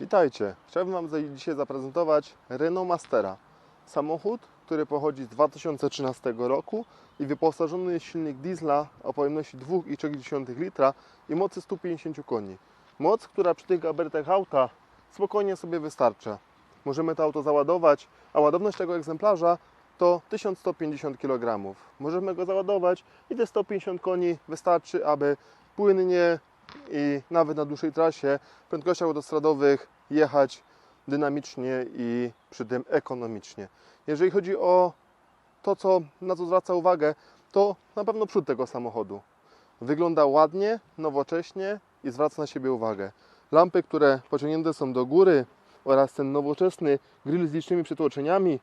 Witajcie. Chciałbym Wam dzisiaj zaprezentować Renault Mastera. Samochód, który pochodzi z 2013 roku i wyposażony jest w silnik diesla o pojemności 2,3 litra i mocy 150 koni. Moc, która przy tych gabarytach auta spokojnie sobie wystarcza. Możemy to auto załadować, a ładowność tego egzemplarza to 1150 kg. Możemy go załadować i te 150 koni wystarczy, aby płynnie i nawet na dłuższej trasie w prędkościach autostradowych jechać dynamicznie i przy tym ekonomicznie. Jeżeli chodzi o to, co, na co zwraca uwagę, to na pewno przód tego samochodu. Wygląda ładnie, nowocześnie i zwraca na siebie uwagę. Lampy, które pociągnięte są do góry oraz ten nowoczesny grill z licznymi przytłoczeniami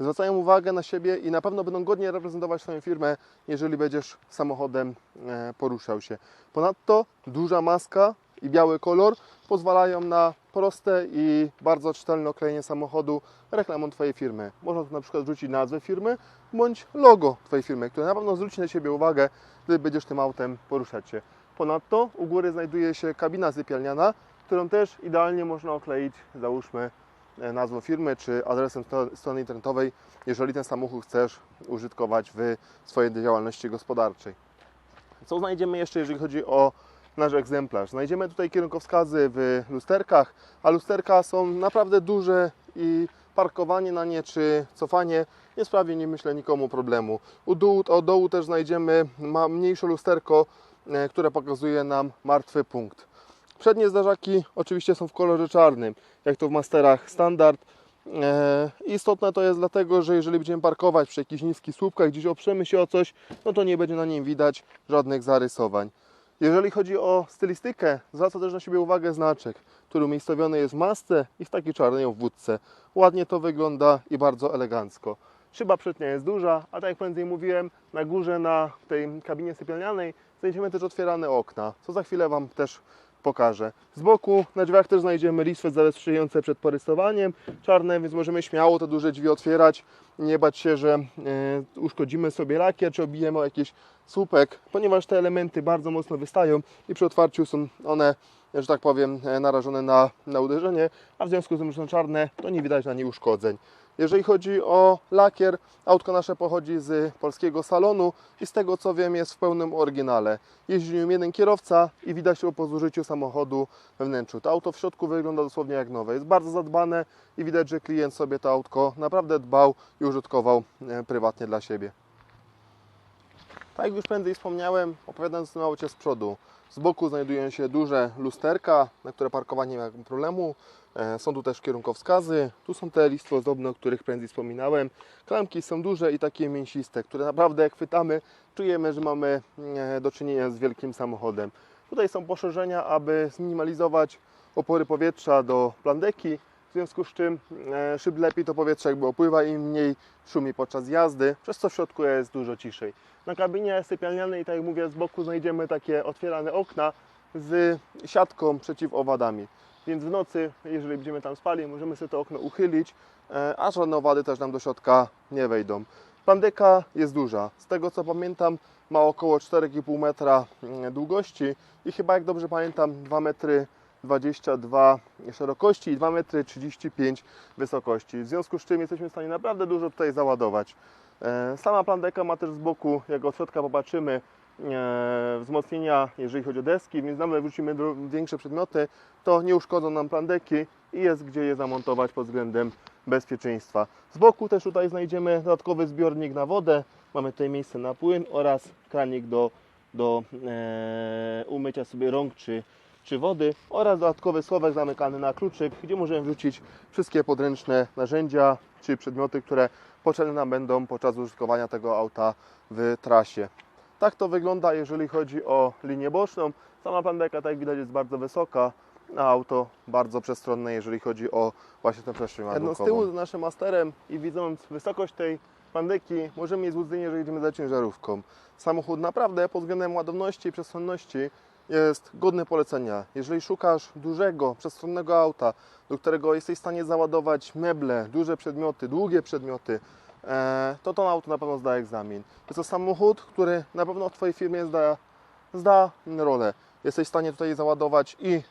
zwracają uwagę na siebie i na pewno będą godnie reprezentować swoją firmę, jeżeli będziesz samochodem e, poruszał się. Ponadto duża maska i biały kolor pozwalają na proste i bardzo czytelne oklejenie samochodu reklamą Twojej firmy. Można tu na przykład wrzucić nazwę firmy bądź logo Twojej firmy, które na pewno zwróci na siebie uwagę, gdy będziesz tym autem poruszać się. Ponadto u góry znajduje się kabina sypialniana, którą też idealnie można okleić, załóżmy, nazwą firmy czy adresem strony internetowej, jeżeli ten samochód chcesz użytkować w swojej działalności gospodarczej. Co znajdziemy jeszcze, jeżeli chodzi o nasz egzemplarz? Znajdziemy tutaj kierunkowskazy w lusterkach, a lusterka są naprawdę duże i parkowanie na nie czy cofanie nie sprawi, nie myślę, nikomu problemu. U dołu, od dołu też znajdziemy mniejsze lusterko, e, które pokazuje nam martwy punkt. Przednie zdarzaki oczywiście są w kolorze czarnym, jak to w Masterach standard. E, Istotne to jest dlatego, że jeżeli będziemy parkować przy jakichś niskich słupkach, gdzieś oprzemy się o coś, no to nie będzie na nim widać żadnych zarysowań. Jeżeli chodzi o stylistykę, zwraca też na siebie uwagę znaczek, który umiejscowiony jest w masce i w takiej czarnej obwódce. Ładnie to wygląda i bardzo elegancko. Szyba przednia jest duża, a tak jak prędzej mówiłem, na górze na tej kabinie sypialnianej znajdziemy też otwierane okna, co za chwilę Wam też pokażę. Z boku na drzwiach też znajdziemy listwy zabezpieczające przed porysowaniem, czarne, więc możemy śmiało te duże drzwi otwierać, nie bać się, że e, uszkodzimy sobie lakier, czy obijemy o jakiś słupek, ponieważ te elementy bardzo mocno wystają i przy otwarciu są one, że tak powiem, e, narażone na, na uderzenie, a w związku z tym, że są czarne, to nie widać na nie uszkodzeń. Jeżeli chodzi o lakier, autko nasze pochodzi z polskiego salonu i z tego co wiem jest w pełnym oryginale. Jeździ nim jeden kierowca i widać to po zużyciu samochodu we wnętrzu. To auto w środku wygląda dosłownie jak nowe. Jest bardzo zadbane i widać, że klient sobie to autko naprawdę dbał i użytkował e, prywatnie dla siebie. Tak jak już prędzej wspomniałem, opowiadając o aucie z przodu, z boku znajdują się duże lusterka, na które parkowanie nie ma problemu. E, Są tu też kierunkowskazy, tu są te listwy ozdobne, o których prędzej wspominałem. Klamki są duże i takie mięsiste, które naprawdę jak chwytamy, czujemy, że mamy e, do czynienia z wielkim samochodem. Tutaj są poszerzenia, aby zminimalizować opory powietrza do plandeki, związku z czym e, szyb lepiej to powietrze jakby opływa i mniej szumi podczas jazdy, przez co w środku jest dużo ciszej. Na kabinie sypialnianej, tak jak mówię, z boku znajdziemy takie otwierane okna z siatką przeciwowadami. Więc w nocy, jeżeli będziemy tam spali, możemy sobie to okno uchylić, e, a żadne owady też nam do środka nie wejdą. Pandeka jest duża. Z tego co pamiętam, ma około 4,5 metra mm, długości i chyba, jak dobrze pamiętam, 2 metry 22 szerokości i 2 metry 35 wysokości. W związku z czym jesteśmy w stanie naprawdę dużo tutaj załadować. E, Sama plandeka ma też z boku, jak od środka popatrzymy, e, wzmocnienia, jeżeli chodzi o deski, więc nawet wrzucimy większe przedmioty, to nie uszkodzą nam plandeki i jest gdzie je zamontować pod względem bezpieczeństwa. Z boku też tutaj znajdziemy dodatkowy zbiornik na wodę, mamy tutaj miejsce na płyn oraz kranik do, do e, umycia sobie rąk czy, czy wody oraz dodatkowy schowek zamykany na kluczyk, gdzie możemy wrzucić wszystkie podręczne narzędzia czy przedmioty, które potrzebne nam będą podczas użytkowania tego auta w trasie. Tak to wygląda, jeżeli chodzi o linię boczną. Sama pandeka, tak jak widać, jest bardzo wysoka, a auto bardzo przestronne, jeżeli chodzi o właśnie tę przestrzeń ładunkową. z tyłu z naszym masterem i widząc wysokość tej pandeki, możemy mieć złudzenie, że jedziemy za ciężarówką. Samochód naprawdę pod względem ładowności i przestronności jest godny polecenia. Jeżeli szukasz dużego, przestronnego auta, do którego jesteś w stanie załadować meble, duże przedmioty, długie przedmioty, e, to to auto na pewno zda egzamin. Jest to samochód, który na pewno w Twojej firmie zda, zda rolę. Jesteś w stanie tutaj załadować i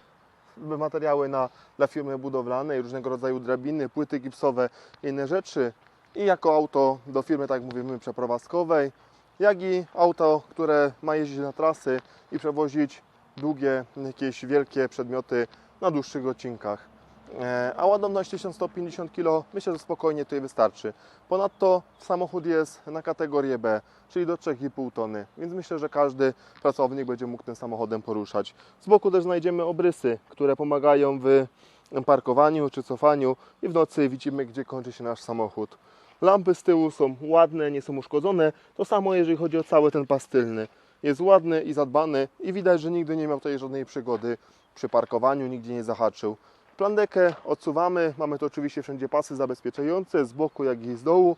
materiały na, dla firmy budowlanej, różnego rodzaju drabiny, płyty gipsowe inne rzeczy. I jako auto do firmy, tak jak mówimy, przeprowadzkowej, jak i auto, które ma jeździć na trasy i przewozić długie, jakieś wielkie przedmioty na dłuższych odcinkach. E, A ładowność 1150 kg myślę, że spokojnie tutaj wystarczy. Ponadto samochód jest na kategorię B, czyli do 3,5 tony, więc myślę, że każdy pracownik będzie mógł tym samochodem poruszać. Z boku też znajdziemy obrysy, które pomagają w parkowaniu czy cofaniu i w nocy widzimy, gdzie kończy się nasz samochód. Lampy z tyłu są ładne, nie są uszkodzone. To samo jeżeli chodzi o cały ten pas tylny. Jest ładny i zadbany i widać, że nigdy nie miał tutaj żadnej przygody przy parkowaniu, nigdzie nie zahaczył. Plandekę odsuwamy, mamy tu oczywiście wszędzie pasy zabezpieczające z boku jak i z dołu,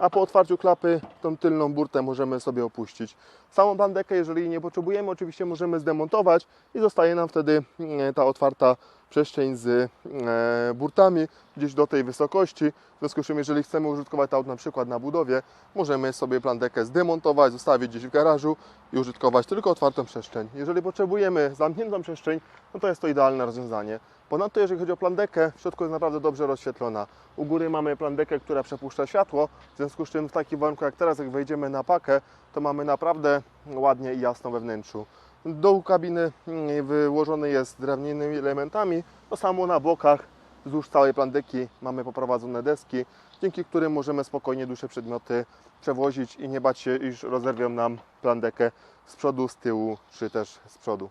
a po otwarciu klapy tą tylną burtę możemy sobie opuścić. Samą plandekę, jeżeli nie potrzebujemy, oczywiście możemy zdemontować i zostaje nam wtedy e, ta otwarta przestrzeń z e, burtami gdzieś do tej wysokości. W związku z czym, jeżeli chcemy użytkować to auto na przykład na budowie, możemy sobie plandekę zdemontować, zostawić gdzieś w garażu i użytkować tylko otwartą przestrzeń. Jeżeli potrzebujemy zamkniętą przestrzeń, no to jest to idealne rozwiązanie. Ponadto jeżeli chodzi o plandekę, w środku jest naprawdę dobrze rozświetlona. U góry mamy plandekę, która przepuszcza światło, w związku z czym w takim warunku jak teraz, jak wejdziemy na pakę, to mamy naprawdę ładnie i jasno we wnętrzu. Dołu kabiny mm, wyłożony jest drewnianymi elementami, to samo na bokach wzdłuż całej plandeki mamy poprowadzone deski, dzięki którym możemy spokojnie dłuższe przedmioty przewozić i nie bać się, iż rozerwią nam plandekę z przodu, z tyłu czy też z przodu.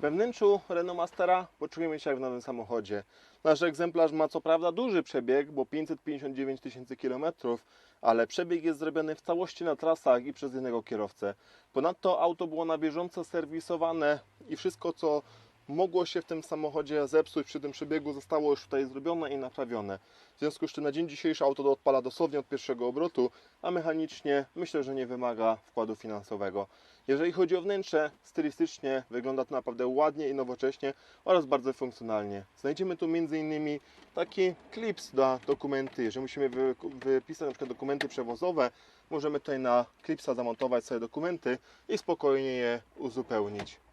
We wnętrzu Renault Mastera poczujemy się jak w nowym samochodzie. Nasz egzemplarz ma co prawda duży przebieg, bo 559 tysięcy kilometrów, ale przebieg jest zrobiony w całości na trasach i przez jednego kierowcę. Ponadto auto było na bieżąco serwisowane i wszystko co mogło się w tym samochodzie zepsuć przy tym przebiegu zostało już tutaj zrobione i naprawione. W związku z czym na dzień dzisiejszy auto to odpala dosłownie od pierwszego obrotu, a mechanicznie myślę, że nie wymaga wkładu finansowego. Jeżeli chodzi o wnętrze, stylistycznie wygląda to naprawdę ładnie i nowocześnie oraz bardzo funkcjonalnie. Znajdziemy tu m.in. taki klips na dokumenty. Jeżeli musimy wy, wypisać przykład dokumenty przewozowe, możemy tutaj na klipsa zamontować sobie dokumenty i spokojnie je uzupełnić.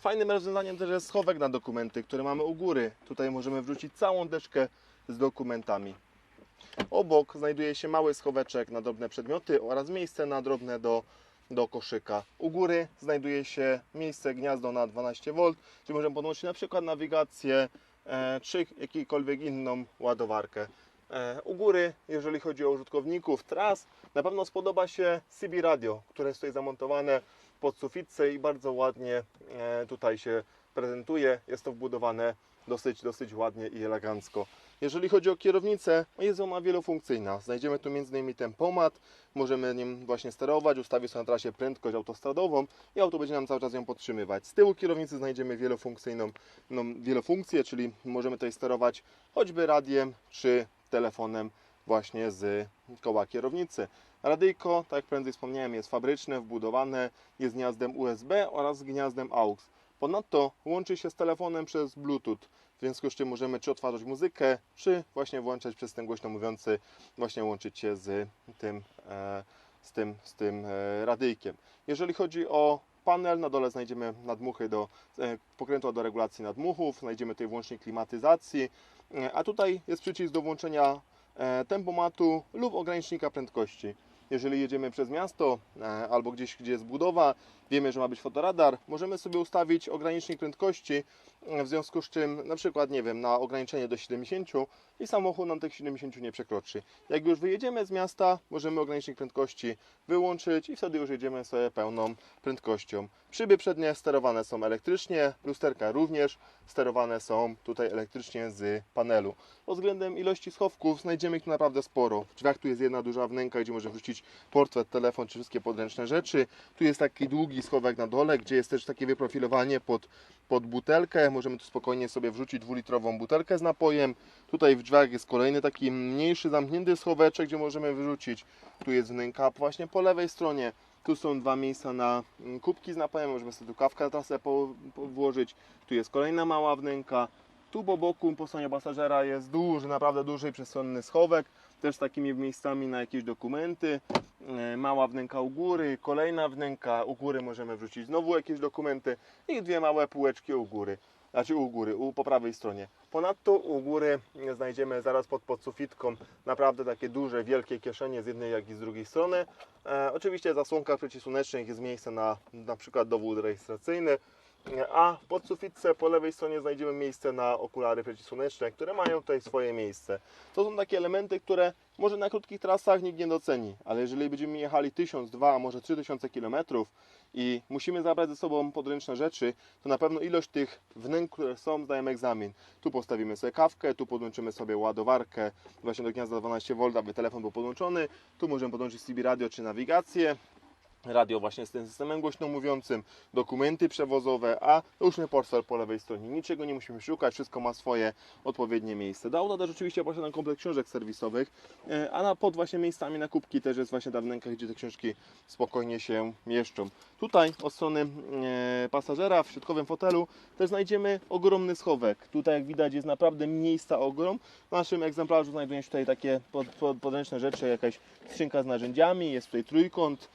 Fajnym rozwiązaniem też jest schowek na dokumenty, który mamy u góry. Tutaj możemy wrzucić całą deszkę z dokumentami. Obok znajduje się mały schoweczek na drobne przedmioty oraz miejsce na drobne do, do koszyka. U góry znajduje się miejsce gniazdo na 12V, gdzie możemy podłączyć na przykład nawigację e, czy jakąkolwiek inną ładowarkę. E, u góry, jeżeli chodzi o użytkowników tras, na pewno spodoba się CB Radio, które jest tutaj zamontowane pod sufitce i bardzo ładnie e, tutaj się prezentuje. Jest to wbudowane dosyć, dosyć ładnie i elegancko. Jeżeli chodzi o kierownicę, jest ona wielofunkcyjna. Znajdziemy tu m.in. tempomat, możemy nim właśnie sterować, ustawić sobie na trasie prędkość autostradową i auto będzie nam cały czas ją podtrzymywać. Z tyłu kierownicy znajdziemy wielofunkcyjną no, wielofunkcję, czyli możemy tutaj sterować choćby radiem czy telefonem właśnie z koła kierownicy. Radyjko, tak jak prędzej wspomniałem, jest fabryczne, wbudowane, jest gniazdem USB oraz gniazdem AUX. Ponadto łączy się z telefonem przez Bluetooth, w związku z czym możemy czy odtwarzać muzykę, czy właśnie włączać przez ten głośno mówiący, właśnie łączyć się z tym, e, z tym, z tym e, radyjkiem. Jeżeli chodzi o panel, na dole znajdziemy nadmuchy do e, pokrętła do regulacji nadmuchów, znajdziemy tutaj włącznik klimatyzacji, a tutaj jest przycisk do włączenia tempomatu lub ogranicznika prędkości. Jeżeli jedziemy przez miasto e, albo gdzieś, gdzie jest budowa, wiemy, że ma być fotoradar, możemy sobie ustawić ogranicznik prędkości, e, w związku z czym na przykład, nie wiem, na ograniczenie do 70 i samochód nam tych 70 nie przekroczy. Jak już wyjedziemy z miasta, możemy ogranicznik prędkości wyłączyć i wtedy już jedziemy sobie pełną prędkością. Szyby przednie sterowane są elektrycznie, lusterka również sterowane są tutaj elektrycznie z panelu. Pod względem ilości schowków znajdziemy ich tu naprawdę sporo. W drzwiach tu jest jedna duża wnęka, gdzie możemy wrzucić portfel, telefon czy wszystkie podręczne rzeczy. Tu jest taki długi schowek na dole, gdzie jest też takie wyprofilowanie pod, pod butelkę. Możemy tu spokojnie sobie wrzucić dwulitrową butelkę z napojem. Tutaj w drzwiach jest kolejny taki mniejszy, zamknięty schoweczek, gdzie możemy wyrzucić. Tu jest wnęka właśnie po lewej stronie. Tu są dwa miejsca na mm, kubki z napojem, możemy sobie tu kawkę na trasę po, po włożyć. Tu jest kolejna mała wnęka. tu po boku, po stronie pasażera jest duży, naprawdę duży i przestronny schowek, też z takimi miejscami na jakieś dokumenty. E, Mała wnęka u góry, kolejna wnęka, u góry możemy wrzucić znowu jakieś dokumenty i dwie małe półeczki u góry, znaczy u góry, u, po prawej stronie. Ponadto u góry znajdziemy zaraz pod, pod sufitką naprawdę takie duże, wielkie kieszenie z jednej jak i z drugiej strony. E, oczywiście w zasłonkach przeciwsłonecznych jest miejsce na na przykład dowód rejestracyjny, a pod sufitce po lewej stronie znajdziemy miejsce na okulary przeciwsłoneczne, które mają tutaj swoje miejsce. To są takie elementy, które może na krótkich trasach nikt nie doceni, ale jeżeli będziemy jechali 1000, 2, a może 3000 km i musimy zabrać ze sobą podręczne rzeczy, to na pewno ilość tych wnęk, które są, zdają egzamin. Tu postawimy sobie kawkę, tu podłączymy sobie ładowarkę właśnie do gniazda 12V, aby telefon był podłączony. Tu możemy podłączyć CB radio czy nawigację. Radio właśnie z tym systemem głośno mówiącym, dokumenty przewozowe, a różny portfel po lewej stronie. Niczego nie musimy szukać, wszystko ma swoje odpowiednie miejsce. Do auta też oczywiście posiadam komplet książek serwisowych, e, a na pod właśnie miejscami na kubki też jest właśnie ta wnęka, gdzie te książki spokojnie się mieszczą. Tutaj od strony e, pasażera w środkowym fotelu też znajdziemy ogromny schowek. Tutaj jak widać jest naprawdę miejsca ogrom. W naszym egzemplarzu znajdują się tutaj takie pod, pod, podręczne rzeczy, jakaś skrzynka z narzędziami, jest tutaj trójkąt,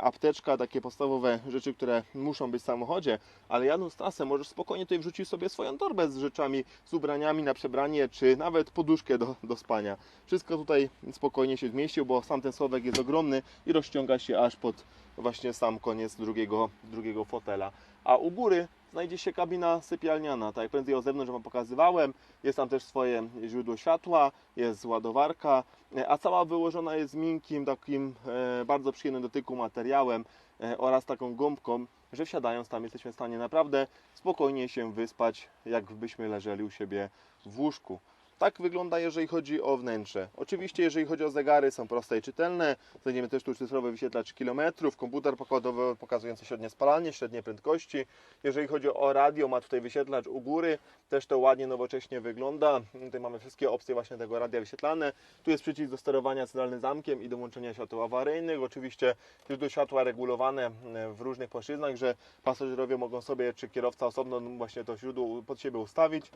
apteczka, takie podstawowe rzeczy, które muszą być w samochodzie, ale jadąc trasę możesz spokojnie tutaj wrzucić sobie swoją torbę z rzeczami, z ubraniami na przebranie, czy nawet poduszkę do, do spania. Wszystko tutaj spokojnie się zmieścił, bo sam ten schowek jest ogromny i rozciąga się aż pod właśnie sam koniec drugiego, drugiego fotela. A u góry znajdzie się kabina sypialniana, tak jak prędzej o zewnątrz Wam pokazywałem. Jest tam też swoje źródło światła, jest ładowarka, a cała wyłożona jest miękkim, takim e, bardzo przyjemnym dotyku materiałem e, oraz taką gąbką, że wsiadając tam jesteśmy w stanie naprawdę spokojnie się wyspać, jakbyśmy leżeli u siebie w łóżku. Tak wygląda, jeżeli chodzi o wnętrze. Oczywiście, jeżeli chodzi o zegary, są proste i czytelne. Znajdziemy też tu cyfrowy wyświetlacz kilometrów, komputer pokładowy pokazujący średnie spalanie, średnie prędkości. Jeżeli chodzi o radio, ma tutaj wyświetlacz u góry, też to ładnie, nowocześnie wygląda. Tutaj mamy wszystkie opcje właśnie tego radia wyświetlane. Tu jest przycisk do sterowania centralnym zamkiem i do łączenia świateł awaryjnych. Oczywiście źródło światła regulowane e, w różnych płaszczyznach, że pasażerowie mogą sobie, czy kierowca osobno właśnie to źródło pod siebie ustawić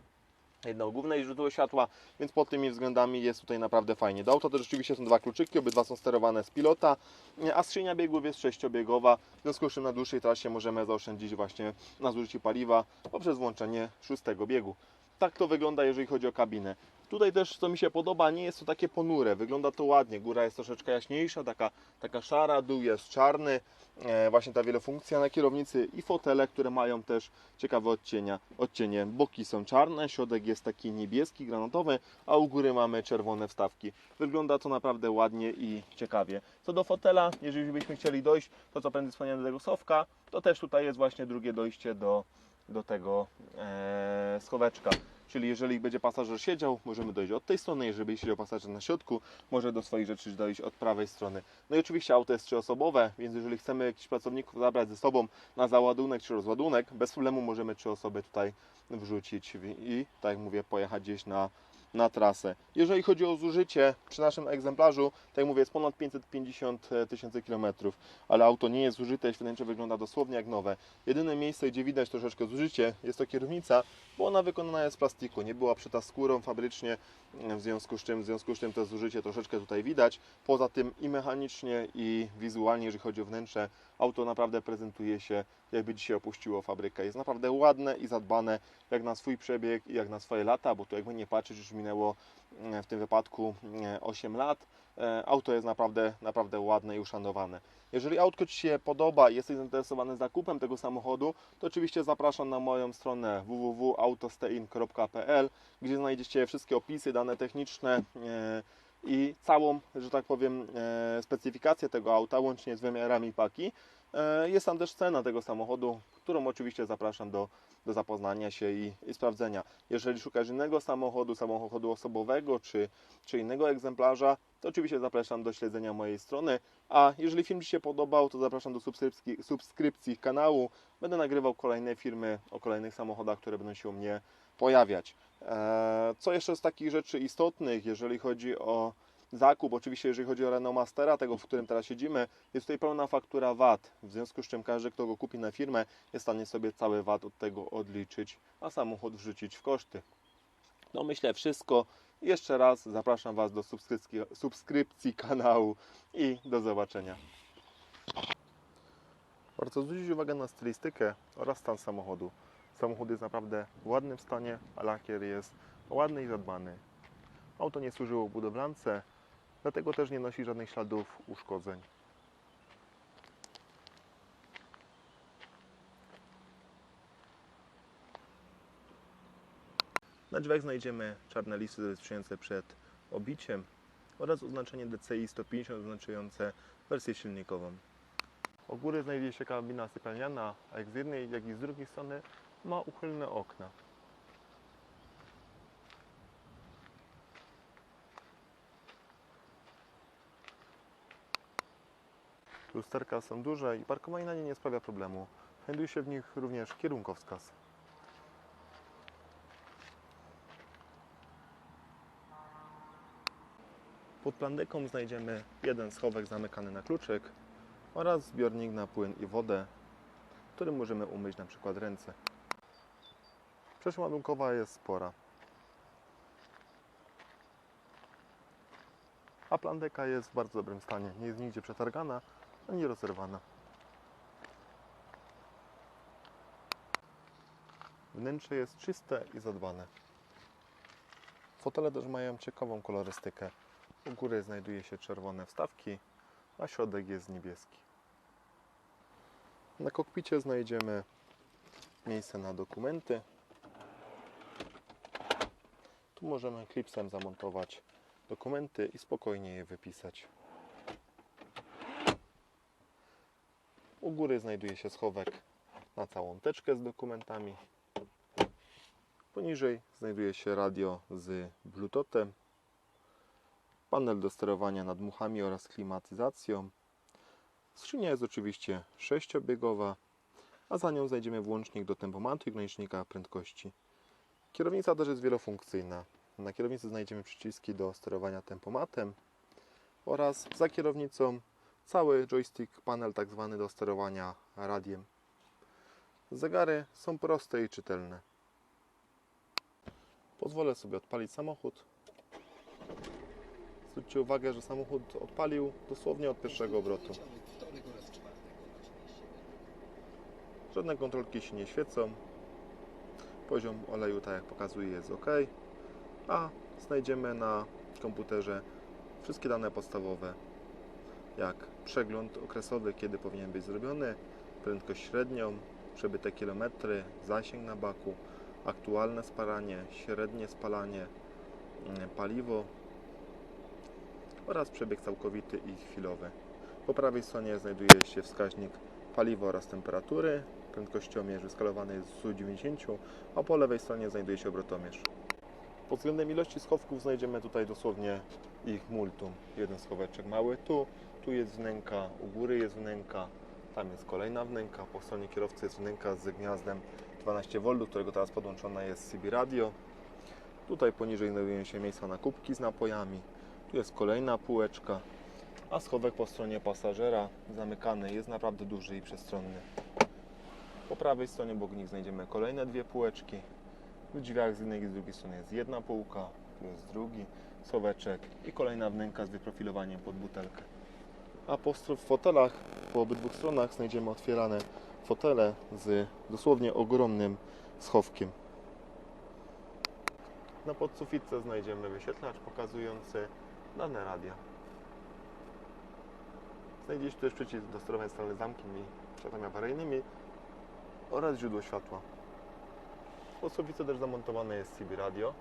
jedno główne źródło światła, więc pod tymi względami jest tutaj naprawdę fajnie. Do auta to rzeczywiście są dwa kluczyki, obydwa są sterowane z pilota, a skrzynia biegów jest sześciobiegowa, w związku z czym na dłuższej trasie możemy zaoszczędzić właśnie na zużyciu paliwa poprzez włączenie szóstego biegu. Tak to wygląda, jeżeli chodzi o kabinę. Tutaj też, co mi się podoba, nie jest to takie ponure, wygląda to ładnie. Góra jest troszeczkę jaśniejsza, taka, taka szara, dół jest czarny. E, właśnie ta wielofunkcja na kierownicy i fotele, które mają też ciekawe odcienia. odcienie. Boki są czarne, środek jest taki niebieski, granatowy, a u góry mamy czerwone wstawki. Wygląda to naprawdę ładnie i ciekawie. Co do fotela, jeżeli byśmy chcieli dojść, to co prędzej do tego sofka, to też tutaj jest właśnie drugie dojście do, do tego e, schoweczka. Czyli jeżeli będzie pasażer siedział, możemy dojść od tej strony, jeżeli będzie siedział pasażer na środku, może do swoich rzeczy dojść od prawej strony. No i oczywiście auto jest trzyosobowe, więc jeżeli chcemy jakichś pracowników zabrać ze sobą na załadunek czy rozładunek, bez problemu możemy trzy osoby tutaj wrzucić i, tak jak mówię, pojechać gdzieś na, na trasę. Jeżeli chodzi o zużycie, przy naszym egzemplarzu, tak jak mówię, jest ponad 550 tysięcy kilometrów, ale auto nie jest zużyte, wnętrze wygląda dosłownie jak nowe. Jedyne miejsce, gdzie widać troszeczkę zużycie, jest to kierownica, bo ona wykonana jest z plastiku, nie była przyta skórą fabrycznie, w związku z czym, w związku z czym to zużycie troszeczkę tutaj widać. Poza tym i mechanicznie, i wizualnie, jeżeli chodzi o wnętrze, auto naprawdę prezentuje się, jakby dzisiaj opuściło fabrykę. Jest naprawdę ładne i zadbane, jak na swój przebieg i jak na swoje lata, bo tu jakby nie patrzeć, już minęło e, w tym wypadku e, 8 lat. E, Auto jest naprawdę, naprawdę ładne i uszanowane. Jeżeli autko Ci się podoba i jesteś zainteresowany zakupem tego samochodu, to oczywiście zapraszam na moją stronę www.autostein.pl, gdzie znajdziecie wszystkie opisy, dane techniczne e, i całą, że tak powiem, e, specyfikację tego auta, łącznie z wymiarami paki. E, Jest tam też cena tego samochodu, którą oczywiście zapraszam do, do zapoznania się i, i sprawdzenia. Jeżeli szukasz innego samochodu, samochodu osobowego czy, czy innego egzemplarza, to oczywiście zapraszam do śledzenia mojej strony. A jeżeli film Ci się podobał, to zapraszam do subskrypcji, subskrypcji kanału. Będę nagrywał kolejne filmy o kolejnych samochodach, które będą się u mnie pojawiać. Eee, Co jeszcze z takich rzeczy istotnych, jeżeli chodzi o zakup, oczywiście jeżeli chodzi o Renault Mastera, tego w którym teraz siedzimy, jest tutaj pełna faktura VAT, w związku z czym każdy, kto go kupi na firmę, jest w stanie sobie cały VAT od tego odliczyć, a samochód wrzucić w koszty. No myślę wszystko. Jeszcze raz zapraszam Was do subskrypcji, subskrypcji kanału i do zobaczenia. Warto zwrócić uwagę na stylistykę oraz stan samochodu. Samochód jest naprawdę w ładnym stanie, a lakier jest ładny i zadbany. Auto nie służyło budowlance, dlatego też nie nosi żadnych śladów uszkodzeń. Na drzwiach znajdziemy czarne listy zabezpieczające przed obiciem oraz oznaczenie DCI 150 oznaczające wersję silnikową. U góry znajduje się kabina sypialniana, a jak z jednej, jak i z drugiej strony ma uchylne okna. Lusterka są duże i parkowanie na nie nie sprawia problemu. Znajduje się w nich również kierunkowskaz. Pod plandeką znajdziemy jeden schowek zamykany na kluczyk oraz zbiornik na płyn i wodę, którym możemy umyć na przykład ręce. Przestrzeń ładunkowa jest spora. A plandeka jest w bardzo dobrym stanie. Nie jest nigdzie przetargana ani rozerwana. Wnętrze jest czyste i zadbane. Fotele też mają ciekawą kolorystykę. U góry znajduje się czerwone wstawki, a środek jest niebieski. Na kokpicie znajdziemy miejsce na dokumenty. Tu możemy klipsem zamontować dokumenty i spokojnie je wypisać. U góry znajduje się schowek na całą teczkę z dokumentami. Poniżej znajduje się radio z Bluetoothem, panel do sterowania nadmuchami oraz klimatyzacją. Skrzynia jest oczywiście sześciobiegowa, a za nią znajdziemy włącznik do tempomatu i ogranicznika prędkości. Kierownica też jest wielofunkcyjna. Na kierownicy znajdziemy przyciski do sterowania tempomatem oraz za kierownicą cały joystick, panel tak zwany do sterowania radiem. Zegary są proste i czytelne. Pozwolę sobie odpalić samochód. Zwróćcie uwagę, że samochód odpalił dosłownie od pierwszego obrotu. Żadne kontrolki się nie świecą. Poziom oleju, tak jak pokazuje, jest ok. A znajdziemy na komputerze wszystkie dane podstawowe, jak przegląd okresowy, kiedy powinien być zrobiony, prędkość średnią, przebyte kilometry, zasięg na baku, aktualne spalanie, średnie spalanie, mm, paliwo oraz przebieg całkowity i chwilowy. Po prawej stronie znajduje się wskaźnik paliwa oraz temperatury. Prędkościomierz wyskalowany jest z 190, a po lewej stronie znajduje się obrotomierz. Pod względem ilości schowków znajdziemy tutaj dosłownie ich multum. Jeden schoweczek mały tu, tu jest wnęka, u góry jest wnęka, tam jest kolejna wnęka, po stronie kierowcy jest wnęka z gniazdem 12V, do którego teraz podłączona jest CB radio. Tutaj poniżej znajdują się miejsca na kubki z napojami. Tu jest kolejna półeczka, a schowek po stronie pasażera zamykany jest naprawdę duży i przestronny. Po prawej stronie obok nich znajdziemy kolejne dwie półeczki. W drzwiach z jednej i z drugiej strony jest jedna półka, tu jest drugi schoweczek i kolejna wnęka z wyprofilowaniem pod butelkę. A po fotelach po obydwu stronach znajdziemy otwierane fotele z dosłownie ogromnym schowkiem. Na podsufitce znajdziemy wyświetlacz pokazujący dane radia. Znajdzie się też przycisk do sterowania strony zamkiem i światłami awaryjnymi oraz źródło światła. Podsufitce też zamontowane jest CB radio,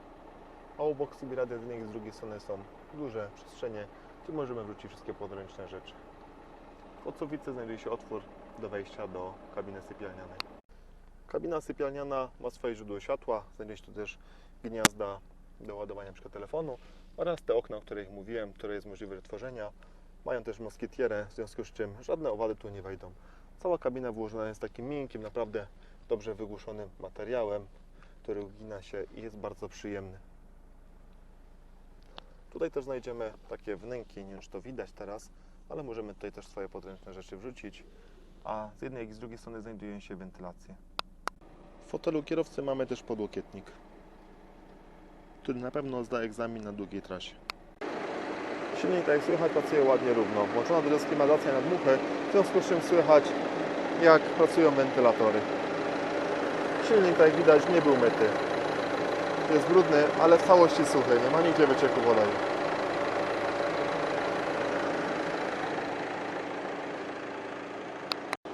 a obok CB radia z jednej i z drugiej strony są duże przestrzenie, gdzie możemy wrzucić wszystkie podręczne rzeczy. W podsufitce znajduje się otwór do wejścia do kabiny sypialnianej. Kabina sypialniana ma swoje źródło światła, znajduje się tu też gniazda do ładowania np. telefonu oraz te okna, o których mówiłem, które jest możliwe do tworzenia. Mają też moskitierę, w związku z czym żadne owady tu nie wejdą. Cała kabina wyłożona jest takim miękkim, naprawdę dobrze wygłuszonym materiałem, który ugina się i jest bardzo przyjemny. Tutaj też znajdziemy takie wnęki, nie wiem czy to widać teraz, ale możemy tutaj też swoje podręczne rzeczy wrzucić, a z jednej i z drugiej strony znajdują się wentylacje. W fotelu kierowcy mamy też podłokietnik. który na pewno zda egzamin na długiej trasie. Silnik, tak jak słychać, pracuje ładnie równo. Włączona do klimatyzacja na dmuchę, w związku z czym słychać, jak pracują wentylatory. Silnik, tak jak widać, nie był myty. Jest brudny, ale w całości suchy, nie ma nigdzie wycieków oleju.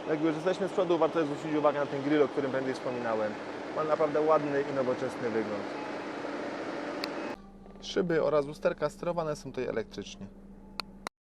Jak już jesteśmy z przodu, warto jest zwrócić uwagę na ten grill, o którym prędzej wspominałem. Ma naprawdę ładny i nowoczesny wygląd. Szyby oraz lusterka sterowane są tutaj elektrycznie.